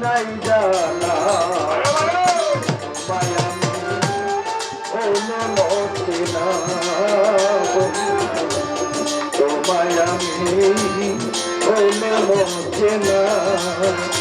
নাই জানা তোমায় আমি হলে মতিনা আমি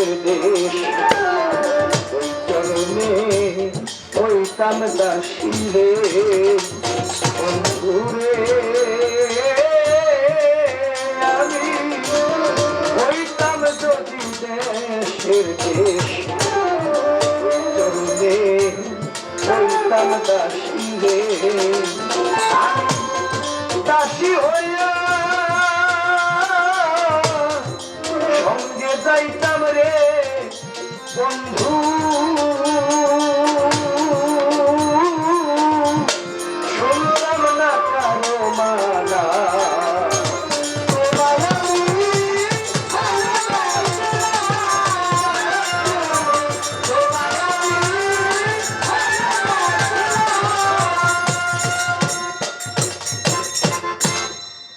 দেশের দেশ ওই চরণে হইতাম দাসী রে বন্ধুরে আমি হইতাম যদি দেশের দেশ ওই চরণে হইতাম দাসী রে দাসী হইয়া Oh.